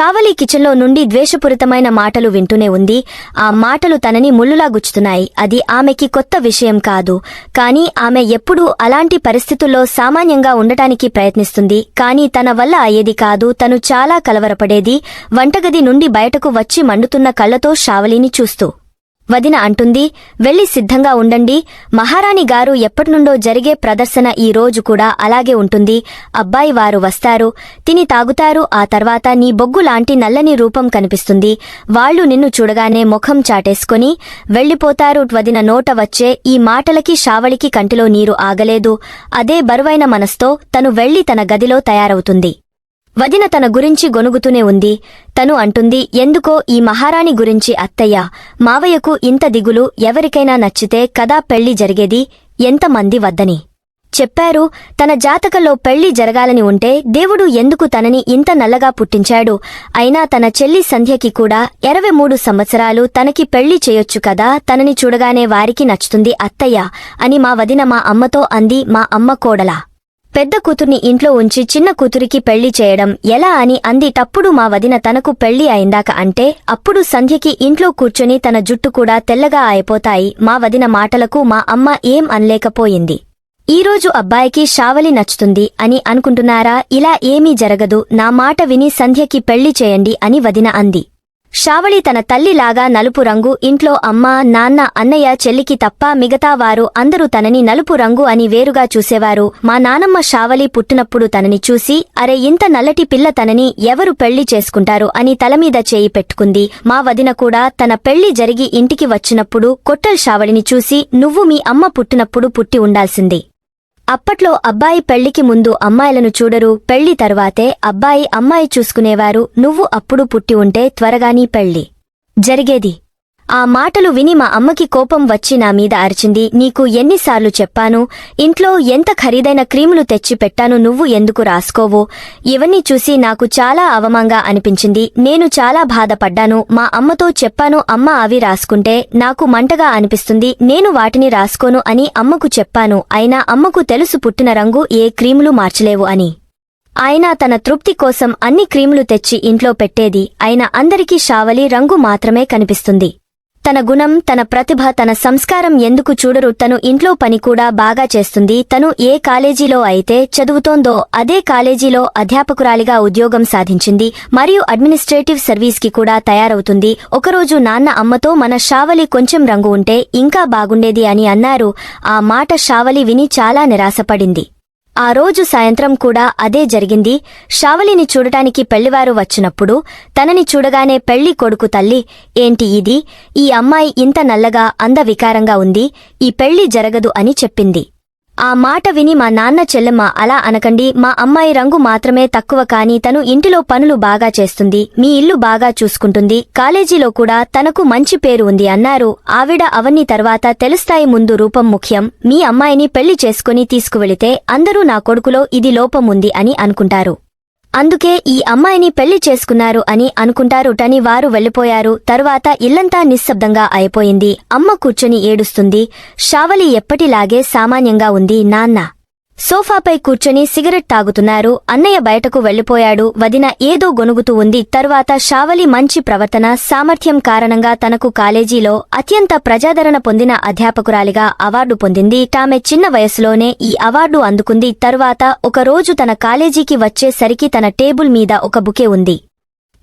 షావలి కిచెన్లో నుండి ద్వేషపూరితమైన మాటలు వింటూనే ఉంది. ఆ మాటలు తనని ముల్లులా గుచ్చుతున్నాయి. అది ఆమెకి కొత్త విషయం కాదు. కానీ ఆమె ఎప్పుడూ అలాంటి పరిస్థితుల్లో సామాన్యంగా ఉండటానికి ప్రయత్నిస్తుంది. కానీ తన వల్ల అయ్యేది కాదు. తను చాలా కలవరపడేది. వంటగది నుండి బయటకు వచ్చి మండుతున్న కళ్ళతో షావలిని చూస్తూ. వదిన అంటుంది వెళ్ళి సిద్ధంగా ఉండండి. మహారాణి గారు ఎప్పటినుండో జరిగే ప్రదర్శన ఈ రోజు కూడా అలాగే ఉంటుంది. అబ్బాయి వారు వస్తారు. తిని తాగుతారు. ఆ తర్వాత నీ బొగ్గు లాంటి నల్లని రూపం కనిపిస్తుంది. వాళ్ళు నిన్ను చూడగానే ముఖం చాటేసుకొని వెళ్ళిపోతారు వదిన నోట వచ్చే ఈ మాటలకి షావళికి కంటిలో నీరు ఆగలేదు. అదే బరువైన మనస్తో తను వెళ్ళి తన గదిలో తయారవుతుంది. వదిన తన గురించి గొనుగుతూనే ఉంది. తను అంటుంది ఎందుకో ఈ మహారాణి గురించి అత్తయ్య. మావయ్యకు ఇంత దిగులు ఎవరికైనా నచ్చితే కదా పెళ్ళి జరిగేది? ఎంతమంది వద్దని. చెప్పారు తన జాతకంలో పెళ్ళి జరగాలని ఉంటే దేవుడు ఎందుకు తనని ఇంత నల్లగా పుట్టించాడు? అయినా తన చెల్లి సంధ్యకి కూడా ఇరవై మూడు సంవత్సరాలు తనకి పెళ్ళి చేయొచ్చు కదా? తనని చూడగానే వారికి నచ్చుతుంది అత్తయ్య అని మా వదిన మా అమ్మతో అంది మా అమ్మ కోడలా. పెద్ద కూతుర్ని ఇంట్లో ఉంచి చిన్న కూతురికి పెళ్ళి చేయడం ఎలా అని అంది తప్పుడు మా వదిన తనకు పెళ్ళి అయిందాక అంటే అప్పుడు సంధ్యకి ఇంట్లో కూర్చొని తన జుట్టు కూడా తెల్లగా అయిపోతాయి. మా వదిన మాటలకు మా అమ్మ ఏం అనలేకపోయింది. ఈరోజు అబ్బాయికి షావలి నచ్చుతుంది అని అనుకుంటున్నారా? ఇలా ఏమీ జరగదు. నా మాట విని సంధ్యకి పెళ్ళి చేయండి అని వదిన అంది. షావళి తన తల్లిలాగా నలుపు రంగు ఇంట్లో అమ్మ నాన్న అన్నయ్య చెల్లికి తప్ప మిగతా వారు అందరూ తనని నలుపు రంగు అని వేరుగా చూసేవారు. మా నానమ్మ షావళి పుట్టినప్పుడు తనని చూసి అరే ఇంత నల్లటి పిల్ల తనని ఎవరు పెళ్ళి చేసుకుంటారు? అని తలమీద చేయి పెట్టుకుంది. మా వదిన కూడా తన పెళ్ళి జరిగి ఇంటికి వచ్చినప్పుడు కొట్టల్ శ్రావళిని చూసి నువ్వు మీ అమ్మ పుట్టినప్పుడు పుట్టి ఉండాల్సింది. అప్పట్లో అబ్బాయి పెళ్ళికి ముందు అమ్మాయిలను చూడరు పెళ్ళి తర్వాతే అబ్బాయి అమ్మాయి చూసుకునేవారు. నువ్వు అప్పుడు పుట్టి ఉంటే త్వరగానీ పెళ్ళి జరిగేది. ఆ మాటలు విని మా అమ్మకి కోపం వచ్చి నా మీద అరిచింది. నీకు ఎన్నిసార్లు చెప్పాను ఇంట్లో ఎంత ఖరీదైన క్రీములు తెచ్చి పెట్టాను నువ్వు ఎందుకు రాసుకోవు? ఇవన్నీ చూసి నాకు చాలా అవమంగా అనిపించింది. నేను చాలా బాధపడ్డాను. మా అమ్మతో చెప్పాను అమ్మ అవి రాసుకుంటే నాకు మంటగా అనిపిస్తుంది. నేను వాటిని రాసుకోను అని అమ్మకు చెప్పాను. అయినా అమ్మకు తెలుసు పుట్టిన రంగు ఏ క్రీములు మార్చలేవు అని. ఆయన తన తృప్తి కోసం అన్ని క్రీములు తెచ్చి ఇంట్లో పెట్టేది. ఆయన అందరికీ షావలి రంగు మాత్రమే కనిపిస్తుంది. తన గుణం తన ప్రతిభ తన సంస్కారం ఎందుకు చూడరు? తను ఇంట్లో పని కూడా బాగా చేస్తుంది. తను ఏ కాలేజీలో అయితే చదువుతోందో అదే కాలేజీలో అధ్యాపకురాలిగా ఉద్యోగం సాధించింది. మరియు అడ్మినిస్ట్రేటివ్ సర్వీస్కి కూడా తయారవుతుంది. ఒకరోజు నాన్న అమ్మతో మన షావలి కొంచెం రంగు ఉంటే ఇంకా బాగుండేది అని అన్నారు. ఆ మాట షావలి విని చాలా నిరాశపడింది. ఆ రోజు సాయంత్రం కూడా అదే జరిగింది. షావలిని చూడటానికి పెళ్ళివారు వచ్చినప్పుడు తనని చూడగానే పెళ్ళి కొడుకు తల్లి ఏంటి ఇది? ఈ అమ్మాయి ఇంత నల్లగా అందవికారంగా ఉంది. ఈ పెళ్ళి జరగదు అని చెప్పింది. ఆ మాట విని మా నాన్న చెల్లెమ్మ అలా అనకండి మా అమ్మాయి రంగు మాత్రమే తక్కువ కాని తను ఇంటిలో పనులు బాగా చేస్తుంది మీ ఇల్లు బాగా చూసుకుంటుంది కాలేజీలో కూడా తనకు మంచి పేరు ఉంది అన్నారు. ఆవిడ అవన్నీ తర్వాత తెలుస్తాయి ముందు రూపం ముఖ్యం మీ అమ్మాయిని పెళ్ళి చేసుకుని తీసుకువెళితే అందరూ నా కొడుకులో ఇది లోపం ఉంది అని అనుకుంటారు. అందుకే ఈ అమ్మాయిని పెళ్ళి చేసుకున్నారు అని అనుకుంటారుటని వారు వెళ్ళిపోయారు తరువాత ఇల్లంతా నిశ్శబ్దంగా అయిపోయింది. అమ్మ కూర్చొని ఏడుస్తుంది. షావలి ఎప్పటిలాగే సామాన్యంగా ఉంది నాన్న. సోఫాపై కూర్చొని సిగరెట్ తాగుతున్నారు. అన్నయ్య బయటకు వెళ్ళిపోయాడు వదిన ఏదో గొనుగుతూ ఉంది. తరువాత షావలి మంచి ప్రవర్తన సామర్థ్యం కారణంగా తనకు కాలేజీలో అత్యంత ప్రజాదరణ పొందిన అధ్యాపకురాలిగా అవార్డు పొందింది. తామె చిన్న వయసులోనే ఈ అవార్డు అందుకుంది. తరువాత ఒకరోజు తన కాలేజీకి వచ్చేసరికి తన టేబుల్ మీద ఒక బుకే ఉంది.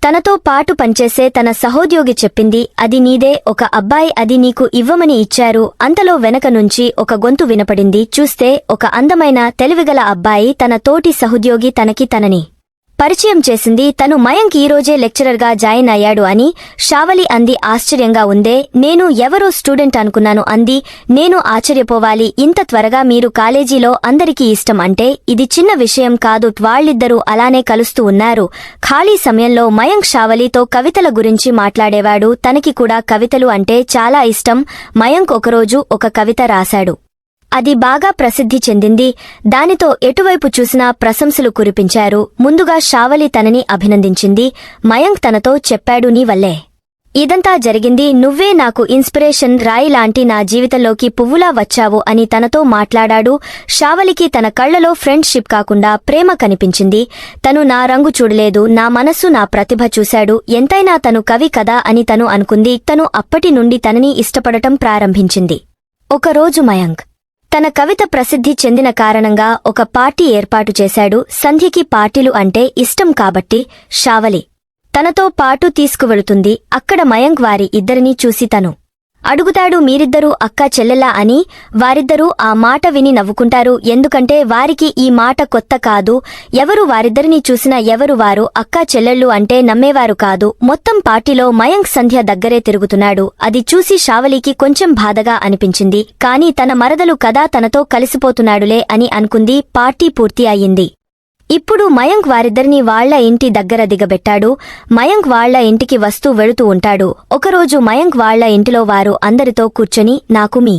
తనతో పాటు పనిచేసే తన సహోద్యోగి చెప్పింది అది నీదే ఒక అబ్బాయి అది నీకు ఇవ్వమని ఇచ్చారు. అంతలో వెనక నుంచి ఒక గొంతు వినపడింది. చూస్తే ఒక అందమైన తెలివిగల అబ్బాయి తన తోటి సహోద్యోగి తనకి తనని. పరిచయం చేసింది తను మయంక్ ఈరోజే లెక్చరర్గా జాయిన్ అయ్యాడు అని షావలి అంది. ఆశ్చర్యంగా ఉందే నేను ఎవరో స్టూడెంట్ అనుకున్నాను అంది. నేను ఆశ్చర్యపోవాలి ఇంత త్వరగా మీరు కాలేజీలో అందరికీ ఇష్టం అంటే ఇది చిన్న విషయం కాదు వాళ్ళిద్దరూ అలానే కలుస్తూ ఉన్నారు. ఖాళీ సమయంలో మయంక్ షావలితో కవితల గురించి మాట్లాడేవాడు. తనకి కూడా కవితలు అంటే చాలా ఇష్టం. మయంక్ ఒకరోజు ఒక కవిత రాశాడు. అది బాగా ప్రసిద్ధి చెందింది. దానితో ఎటువైపు చూసినా ప్రశంసలు కురిపించారు. ముందుగా షావలి తనని అభినందించింది. మయంక్ తనతో చెప్పాడు నీ వల్లే. ఇదంతా జరిగింది. నువ్వే నాకు ఇన్స్పిరేషన్ రాయి లాంటి నా జీవితంలోకి పువ్వులా వచ్చావు అని తనతో మాట్లాడాడు. షావలికి తన కళ్ళలో ఫ్రెండ్షిప్ కాకుండా ప్రేమ కనిపించింది. తను నా రంగు చూడలేదు. నా మనస్సు నా ప్రతిభ చూశాడు. ఎంతైనా తను కవి కదా అని తను అనుకుంది. తను అప్పటి నుండి తనని ఇష్టపడటం ప్రారంభించింది. ఒకరోజు మయంక్ తన కవిత ప్రసిద్ధి చెందిన కారణంగా ఒక పార్టీ ఏర్పాటు చేశాడు. సంధ్యకి పార్టీలు అంటే ఇష్టం కాబట్టి షావలి తనతో పాటు తీసుకువెళుతుంది. అక్కడ మయంక్ వారి ఇద్దరినీ చూసి తను అడుగుతాడు మీరిద్దరూ అక్కా చెల్లెలా అని. వారిద్దరూ ఆ మాట విని నవ్వుకుంటారు. ఎందుకంటే వారికి ఈ మాట కొత్త కాదు. ఎవరు వారిద్దరినీ చూసినా ఎవరు వారు అక్కా చెల్లెళ్ళు అంటే నమ్మేవారు కాదు. మొత్తం పార్టీలో మయంక్ సంధ్య దగ్గరే తిరుగుతున్నాడు. అది చూసి షావలికి కొంచెం బాధగా అనిపించింది. కాని తన మరదలు కదా తనతో కలిసిపోతున్నాడులే అని అనుకుంది. పార్టీ పూర్తి అయింది ఇప్పుడు మయంక్ వారిద్దరినీ వాళ్ళ ఇంటి దగ్గర దిగబెట్టాడు. మయంక్ వాళ్ళ ఇంటికి వస్తూ వెళుతూ ఉంటాడు. ఒకరోజు మయంక్ వాళ్ళ ఇంటిలో వారు అందరితో కూర్చొని నాకు మీ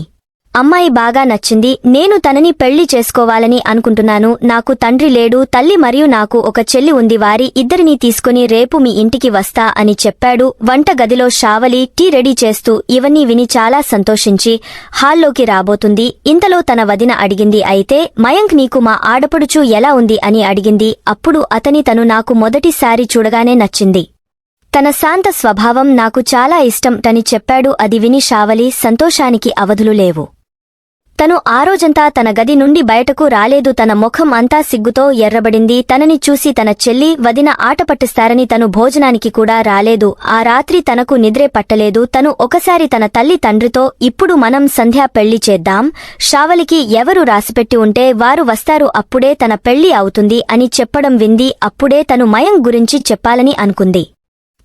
అమ్మాయి బాగా నచ్చింది నేను తనని పెళ్ళి చేసుకోవాలని అనుకుంటున్నాను నాకు తండ్రి లేడు తల్లి మరియు నాకు ఒక చెల్లి ఉంది వారి ఇద్దరిని తీసుకుని రేపు మీ ఇంటికి వస్తా అని చెప్పాడు. వంట గదిలో షావలి టీ రెడీ చేస్తూ ఇవన్నీ విని చాలా సంతోషించి హాల్లోకి రాబోతుంది. ఇంతలో తన వదిన అడిగింది అయితే మయంక్ నీకు మా ఆడపడుచు ఎలా ఉంది? అని అడిగింది. అప్పుడు అతని తను నాకు మొదటిసారి చూడగానే నచ్చింది. తన శాంత స్వభావం నాకు చాలా ఇష్టం టని చెప్పాడు. అది విని షావలి సంతోషానికి అవధులు లేవు. తను ఆ రోజంతా తన గది నుండి బయటకు రాలేదు. తన ముఖం అంతా సిగ్గుతో ఎర్రబడింది. తనని చూసి తన చెల్లి వదిన ఆట పట్టిస్తారని తను భోజనానికి కూడా రాలేదు. ఆ రాత్రి తనకు నిద్రే పట్టలేదు. తను ఒకసారి తన తల్లి తండ్రితో ఇప్పుడు మనం సంధ్యా పెళ్ళి చేద్దాం. షావలికి ఎవరు రాసిపెట్టి ఉంటే వారు వస్తారు. అప్పుడే తన పెళ్ళి అవుతుంది అని చెప్పడం వింది. అప్పుడే తను మయం గురించి చెప్పాలని అనుకుంది.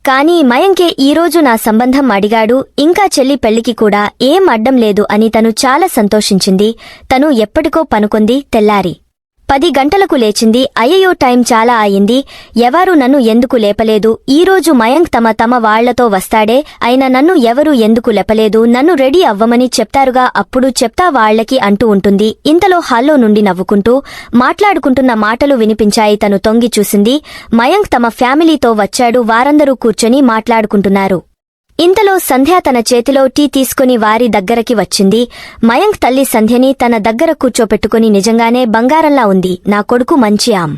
కానీ మయంకే ఈరోజు నా సంబంధం అడిగాడు. ఇంకా చెల్లి పెళ్ళికి కూడా ఏం అడ్డం లేదు అని తను చాలా సంతోషించింది. తను ఎప్పటికో పనుకొంది తెల్లారి. పది గంటలకు లేచింది. అయ్యయో టైం చాలా అయింది ఎవరు నన్ను ఎందుకు లేపలేదు? ఈరోజు మయంక్ తమ తమ వాళ్ళతో వస్తాడే. అయినా నన్ను ఎవరు ఎందుకు లేపలేదు? నన్ను రెడీ అవ్వమని చెప్తారుగా? అప్పుడు చెప్తా వాళ్ళకి అంటూ ఉంటుంది. ఇంతలో హాల్లో నుండి నవ్వుకుంటూ మాట్లాడుకుంటున్న మాటలు వినిపించాయి. తను తొంగి చూసింది. మయంక్ తమ ఫ్యామిలీతో వచ్చాడు. వారందరూ కూర్చొని మాట్లాడుకుంటున్నారు. ఇంతలో సంధ్య తన చేతిలో టీ తీసుకుని వారి దగ్గరకి వచ్చింది. మయంక్ తల్లి సంధ్యని తన దగ్గర కూర్చోపెట్టుకుని నిజంగానే బంగారంలా ఉంది. నా కొడుకు మంచి ఆమ్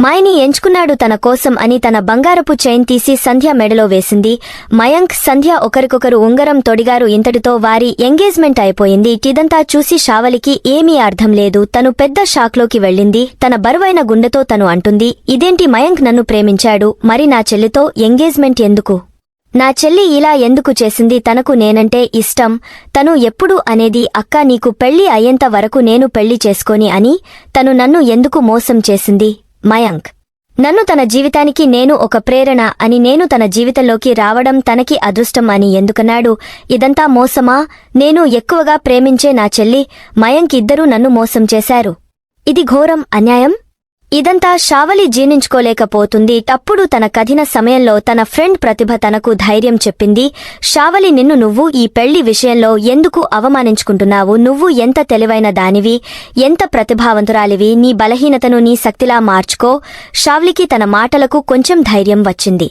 మాయని ఎంచుకున్నాడు తన కోసం అని తన బంగారపు చైన్ తీసి సంధ్య మెడలో వేసింది. మయంక్ సంధ్య ఒకరికొకరు ఉంగరం తొడిగారు. ఇంతటితో వారి ఎంగేజ్మెంట్ అయిపోయింది. ఇదంతా చూసి షావలికి ఏమీ అర్థం లేదు. తను పెద్ద షాక్లోకి వెళ్ళింది. తన బరువైన గుండెతో తను అంటుంది ఇదేంటి మయంక్ నన్ను ప్రేమించాడు? మరి నా చెల్లితో ఎంగేజ్మెంట్ ఎందుకు? నా చెల్లి ఇలా ఎందుకు చేసింది తనకు నేనంటే ఇష్టం? తను ఎప్పుడు అనేది అక్క నీకు పెళ్ళి అయ్యేంత వరకు నేను పెళ్ళి చేసుకోని అని తను నన్ను ఎందుకు మోసం చేసింది? మయాంక్. నన్ను తన జీవితానికి నేను ఒక ప్రేరణ అని నేను తన జీవితంలోకి రావడం తనకి అదృష్టం అని ఎందుకన్నాడు? ఇదంతా మోసమా? నేను ఎక్కువగా ప్రేమించే నా చెల్లి మయాంక్ ఇద్దరూ నన్ను మోసం చేశారు. ఇది ఘోరం అన్యాయం? ఇదంతా షావలి జీర్ణించుకోలేకపోతుంది. తప్పుడు తన కఠిన సమయంలో తన ఫ్రెండ్ ప్రతిభ తనకు ధైర్యం చెప్పింది. షావలి నిన్ను నువ్వు ఈ పెళ్ళి విషయంలో ఎందుకు అవమానించుకుంటున్నావు? నువ్వు ఎంత తెలివైన దానివి? ఎంత ప్రతిభావంతురాలివి? నీ బలహీనతను నీ శక్తిలా మార్చుకో. షావ్లికి తన మాటలకు కొంచెం ధైర్యం వచ్చింది.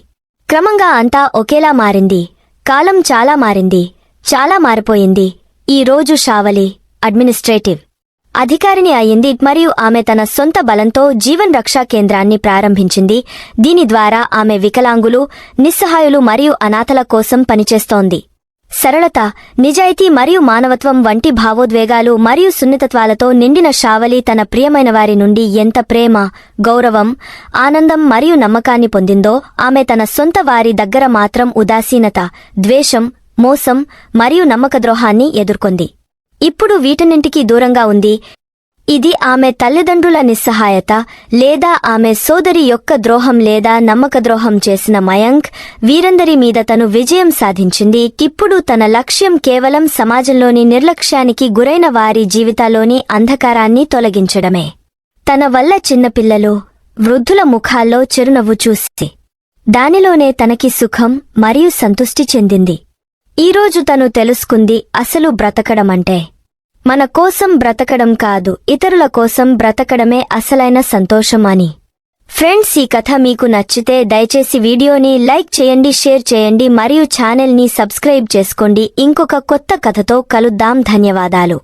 క్రమంగా అంతా ఒకేలా మారింది. కాలం చాలా మారింది. చాలా మారిపోయింది. ఈ రోజు షావలి అడ్మినిస్ట్రేటివ్. అధికారిని అయింది మరియు ఆమె తన సొంత బలంతో జీవన్ రక్షా కేంద్రాన్ని ప్రారంభించింది. దీని ద్వారా ఆమె వికలాంగులు నిస్సహాయులు మరియు అనాథల కోసం పనిచేస్తోంది. సరళత నిజాయితీ మరియు మానవత్వం వంటి భావోద్వేగాలు మరియు సున్నితత్వాలతో నిండిన షావలి తన ప్రియమైన వారి నుండి ఎంత ప్రేమ గౌరవం ఆనందం మరియు నమ్మకాన్ని పొందిందో ఆమె తన సొంత వారి దగ్గర మాత్రం ఉదాసీనత ద్వేషం మోసం మరియు నమ్మకద్రోహాన్ని ఎదుర్కొంది. ఇప్పుడు వీటన్నింటికీ దూరంగా ఉంది. ఇది ఆమె తల్లిదండ్రుల నిస్సహాయత లేదా ఆమె సోదరి యొక్క ద్రోహం లేదా నమ్మకద్రోహం చేసిన మయంక్ వీరందరి మీద తను విజయం సాధించింది. ఇప్పుడు తన లక్ష్యం కేవలం సమాజంలోని నిర్లక్ష్యానికి గురైన వారి జీవితాల్లోని అంధకారాన్ని తొలగించడమే. తన వల్ల చిన్నపిల్లలు వృద్ధుల ముఖాల్లో చిరునవ్వు చూసి దానిలోనే తనకి సుఖం మరియు సంతుష్టి చెందింది. ఈరోజు తను తెలుసుకుంది అసలు బ్రతకడమంటే. మన కోసం బ్రతకడం కాదు ఇతరుల కోసం బ్రతకడమే అసలైన సంతోషం అని ఫ్రెండ్స్ ఈ కథ మీకు నచ్చితే దయచేసి వీడియోని లైక్ చేయండి షేర్ చేయండి మరియు ఛానల్ని సబ్స్క్రైబ్ చేసుకోండి. ఇంకొక కొత్త కథతో కలుద్దాం. ధన్యవాదాలు.